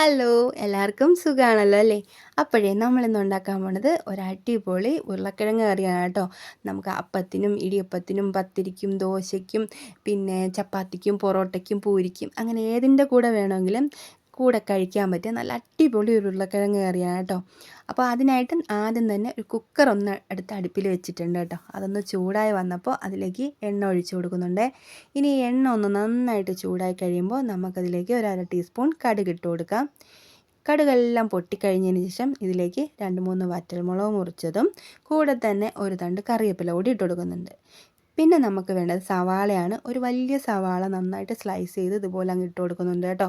Hello എല്ലാവർക്കും സുഖമാണല്ലോ അല്ലേ? അപ്പോഴേ നമ്മളിന്ന് ഉണ്ടാക്കാൻ പോണത് ഒരു ഉരുളക്കിഴങ്ങ് കറിയാണ് കേട്ടോ. നമുക്ക് അപ്പത്തിനും ഇടിയപ്പത്തിനും പത്തിരിക്കും ദോശയ്ക്കും പിന്നെ ചപ്പാത്തിക്കും പൊറോട്ടയ്ക്കും പൂരിക്കും അങ്ങനെ ഏതിന്റെ കൂടെ വേണമെങ്കിലും കൂടെ കഴിക്കാൻ പറ്റിയ നല്ല അടിപൊളി ഉരുളക്കിഴങ്ങ് കറിയാണ് കേട്ടോ. അപ്പോൾ അതിനായിട്ട് ആദ്യം തന്നെ ഒരു കുക്കർ ഒന്ന് എടുത്ത് അടുപ്പിൽ വെച്ചിട്ടുണ്ട് കേട്ടോ. അതൊന്ന് ചൂടായി വന്നപ്പോൾ അതിലേക്ക് എണ്ണ ഒഴിച്ചു കൊടുക്കുന്നുണ്ട്. ഇനി എണ്ണ ഒന്ന് നന്നായിട്ട് ചൂടായി കഴിയുമ്പോൾ നമുക്കതിലേക്ക് ഒരു അര ടീസ്പൂൺ കടുക് ഇട്ട് കൊടുക്കാം. കടുകെല്ലാം പൊട്ടിക്കഴിഞ്ഞതിന് ശേഷം ഇതിലേക്ക് രണ്ട് മൂന്ന് വറ്റൽമുളക് മുറിച്ചതും കൂടെ തന്നെ ഒരു തണ്ട് കറിവേപ്പില കൂടി ഇട്ട് കൊടുക്കുന്നുണ്ട്. പിന്നെ നമുക്ക് വേണ്ടത് സവാളയാണ്. ഒരു വലിയ സവാള നന്നായിട്ട് സ്ലൈസ് ചെയ്ത് ഇതുപോലെ അങ്ങ് ഇട്ട് കൊടുക്കുന്നുണ്ട് കേട്ടോ.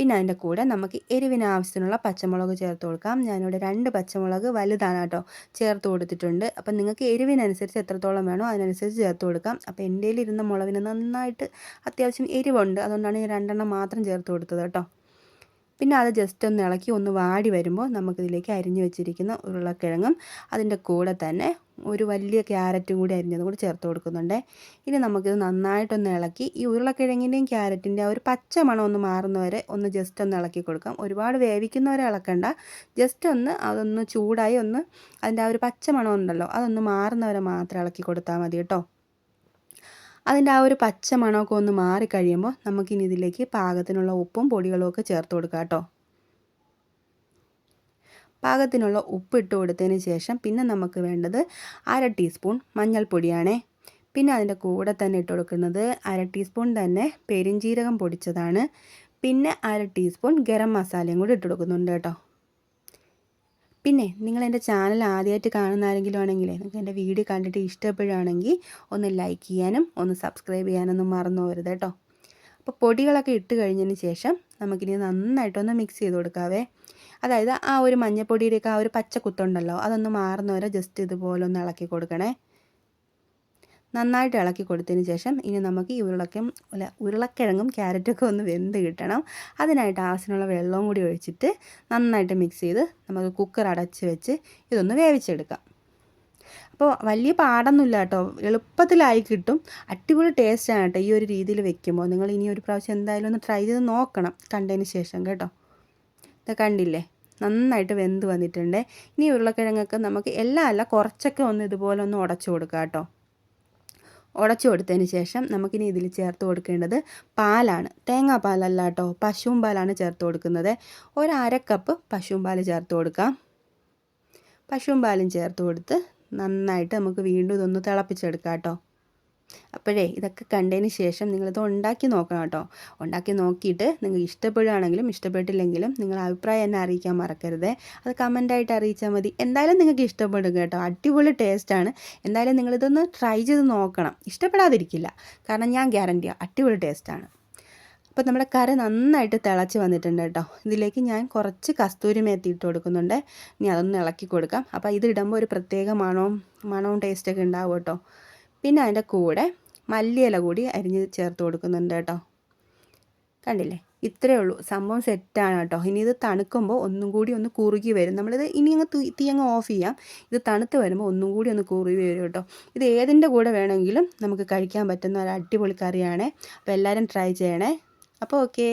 പിന്നെ അതിന്റെ കൂടെ നമുക്ക് എരിവിന് ആവശ്യത്തിനുള്ള പച്ചമുളക് ചേർത്ത് കൊടുക്കാം. ഞാനിവിടെ രണ്ട് പച്ചമുളക് വലുതാണ് കേട്ടോ ചേർത്ത് കൊടുത്തിട്ടുണ്ട്. അപ്പം നിങ്ങൾക്ക് എരിവിനനുസരിച്ച് എത്രത്തോളം വേണോ അതിനനുസരിച്ച് ചേർത്ത് കൊടുക്കാം. അപ്പോൾ എന്റെ ഇരുന്ന മുളകിന് നന്നായിട്ട് അത്യാവശ്യം എരിവുണ്ട്. അതുകൊണ്ടാണ് ഞാൻ രണ്ടെണ്ണം മാത്രം ചേർത്ത് കൊടുത്തത് കേട്ടോ. പിന്നെ അത് ജസ്റ്റ് ഒന്ന് ഇളക്കി ഒന്ന് വാടി വരുമ്പോൾ നമുക്കിതിലേക്ക് അരിഞ്ഞു വെച്ചിരിക്കുന്ന ഉരുളക്കിഴങ്ങും അതിന്റെ കൂടെ തന്നെ ഒരു വലിയ ക്യാരറ്റും കൂടി അരിഞ്ഞതും കൂടി ചേർത്ത് കൊടുക്കുന്നുണ്ട്. ഇനി നമുക്കിത് നന്നായിട്ടൊന്ന് ഇളക്കി ഈ ഉരുളക്കിഴങ്ങിന്റെയും ക്യാരറ്റിന്റെ ആ ഒരു പച്ച മണം ഒന്ന് മാറുന്നവരെ ഒന്ന് ജസ്റ്റ് ഒന്ന് ഇളക്കി കൊടുക്കാം. ഒരുപാട് വേവിക്കുന്നവരെ ഇളക്കണ്ട. ജസ്റ്റ് ഒന്ന് അതൊന്ന് ചൂടായി ഒന്ന് അതിന്റെ ആ ഒരു പച്ച മണം ഉണ്ടല്ലോ അതൊന്ന് മാറുന്നവരെ മാത്രം ഇളക്കി കൊടുത്താൽ മതി കേട്ടോ. അതിന്റെ ആ ഒരു പച്ച മണമൊക്കെ ഒന്ന് മാറിക്കഴിയുമ്പോൾ നമുക്കിനി ഇതിലേക്ക് പാകത്തിനുള്ള ഉപ്പും പൊടികളും ഒക്കെ ചേർത്ത് കൊടുക്കാം കേട്ടോ. പാകത്തിനുള്ള ഉപ്പ് ഇട്ട് കൊടുത്തതിന് ശേഷം പിന്നെ നമുക്ക് വേണ്ടത് അര ടീസ്പൂൺ മഞ്ഞൾപ്പൊടിയാണേ. പിന്നെ അതിന്റെ കൂടെ തന്നെ ഇട്ട് കൊടുക്കുന്നത് അര ടീസ്പൂൺ തന്നെ പെരിഞ്ജീരകം പൊടിച്ചതാണ്. പിന്നെ അര ടീസ്പൂൺ ഗരം മസാലയും കൂടി ഇട്ട് കൊടുക്കുന്നുണ്ട് കേട്ടോ. പിന്നെ നിങ്ങൾ എന്റെ ചാനൽ ആദ്യമായിട്ട് കാണുന്ന ആരെങ്കിലും ആണെങ്കിൽ നിങ്ങൾക്ക് എന്റെ വീഡിയോ കണ്ടിട്ട് ഇഷ്ടപ്പെടുകയാണെങ്കിൽ ഒന്ന് ലൈക്ക് ചെയ്യാനും ഒന്ന് സബ്സ്ക്രൈബ് ചെയ്യാനൊന്നും മറന്നു പോരുത് കേട്ടോ. അപ്പോൾ പൊടികളൊക്കെ ഇട്ട് കഴിഞ്ഞതിന് ശേഷം നമുക്കിനി നന്നായിട്ടൊന്ന് മിക്സ് ചെയ്ത് കൊടുക്കാവേ. അതായത് ആ ഒരു മഞ്ഞപ്പൊടിയുടെയൊക്കെ ആ ഒരു പച്ച കുത്തുണ്ടല്ലോ അതൊന്ന് മാറുന്നവരെ ജസ്റ്റ് ഇതുപോലെ ഒന്ന് ഇളക്കി കൊടുക്കണേ. നന്നായിട്ട് ഇളക്കി കൊടുത്തതിന് ശേഷം ഇനി നമുക്ക് ഈ ഉരുളക്കും അല്ല ഉരുളക്കിഴങ്ങും ക്യാരറ്റൊക്കെ ഒന്ന് വെന്ത് കിട്ടണം. അതിനായിട്ട് ആവശ്യമുള്ള വെള്ളവും കൂടി ഒഴിച്ചിട്ട് നന്നായിട്ട് മിക്സ് ചെയ്ത് നമുക്ക് കുക്കർ അടച്ച് വെച്ച് ഇതൊന്ന് വേവിച്ചെടുക്കാം. അപ്പോൾ വലിയ പാടൊന്നുമില്ല കേട്ടോ. എളുപ്പത്തിലായി കിട്ടും. അടിപൊളി ടേസ്റ്റാണ് കേട്ടോ ഈ ഒരു രീതിയിൽ വെക്കുമ്പോൾ. നിങ്ങൾ ഇനി ഒരു പ്രാവശ്യം എന്തായാലും ഒന്ന് ട്രൈ ചെയ്ത് നോക്കണം കണ്ടതിന് ശേഷം കേട്ടോ. ഇത് കണ്ടില്ലേ? നന്നായിട്ട് വെന്ത് വന്നിട്ടുണ്ട്. ഇനി ഉരുളക്കിഴങ്ങൊക്കെ നമുക്ക് എല്ലാം അല്ല കുറച്ചൊക്കെ ഒന്ന് ഇതുപോലെ ഒന്ന് ഉടച്ചു കൊടുക്കാം കേട്ടോ. ഉടച്ചു കൊടുത്തതിന് ശേഷം നമുക്കിനി ഇതിൽ ചേർത്ത് കൊടുക്കേണ്ടത് പാലാണ്. തേങ്ങാപ്പാലല്ല കേട്ടോ പശുവും പാലാണ് ചേർത്ത് കൊടുക്കുന്നത്. ഒരു അര കപ്പ് പശുവും പാൽ ചേർത്ത് കൊടുക്കാം. പശുവും പാലും ചേർത്ത് കൊടുത്ത് നന്നായിട്ട് നമുക്ക് വീണ്ടും ഇതൊന്ന് തിളപ്പിച്ചെടുക്കാം കേട്ടോ. അപ്പോഴേ ഇതൊക്കെ കണ്ടതിന് ശേഷം നിങ്ങളിത് ഉണ്ടാക്കി നോക്കണം കേട്ടോ. ഉണ്ടാക്കി നോക്കിയിട്ട് നിങ്ങൾക്ക് ഇഷ്ടപ്പെടുകയാണെങ്കിലും ഇഷ്ടപ്പെട്ടില്ലെങ്കിലും നിങ്ങൾ അഭിപ്രായം എന്നെ അറിയിക്കാൻ മറക്കരുത്. അത് കമന്റായിട്ട് അറിയിച്ചാൽ മതി. എന്തായാലും നിങ്ങൾക്ക് ഇഷ്ടപ്പെടും കേട്ടോ. അടിപൊളി ടേസ്റ്റാണ് എന്തായാലും നിങ്ങളിതൊന്ന് ട്രൈ ചെയ്ത് നോക്കണം. ഇഷ്ടപ്പെടാതിരിക്കില്ല. കാരണം ഞാൻ ഗ്യാരന്റിയാണ് അടിപൊളി ടേസ്റ്റാണ് അപ്പോൾ നമ്മുടെ കറി നന്നായിട്ട് തിളച്ച് വന്നിട്ടുണ്ട് കേട്ടോ. ഇതിലേക്ക് ഞാൻ കുറച്ച് കസ്തൂരി മേത്തി ഇട്ട് കൊടുക്കുന്നുണ്ട്. ഇനി അതൊന്ന് ഇളക്കി കൊടുക്കാം. അപ്പോൾ ഇത് ഇടുമ്പോൾ ഒരു പ്രത്യേക മണവും മണവും ടേസ്റ്റൊക്കെ ഉണ്ടാവും കേട്ടോ. പിന്നെ അതിന്റെ കൂടെ മല്ലിയില കൂടി അരിഞ്ഞ് ചേർത്ത് കൊടുക്കുന്നുണ്ട് കേട്ടോ. കണ്ടില്ലേ? ഇത്രയേ ഉള്ളൂ. സംഭവം സെറ്റാണ് കേട്ടോ. ഇനി ഇത് തണുക്കുമ്പോൾ ഒന്നും കൂടി ഒന്ന് കുറുകി വരും. നമ്മളിത് ഇനി അങ്ങ് തീ അങ്ങ് ഓഫ് ചെയ്യാം. ഇത് തണുത്ത് വരുമ്പോൾ ഒന്നും കൂടി ഒന്ന് കുറുകി വരും കേട്ടോ. ഇത് ഏതിന്റെ കൂടെ വേണമെങ്കിലും നമുക്ക് കഴിക്കാൻ പറ്റുന്ന ഒരു അടിപൊളി കറിയാണ്. അപ്പോൾ എല്ലാവരും ട്രൈ ചെയ്യണേ. അപ്പോൾ ഓക്കേ.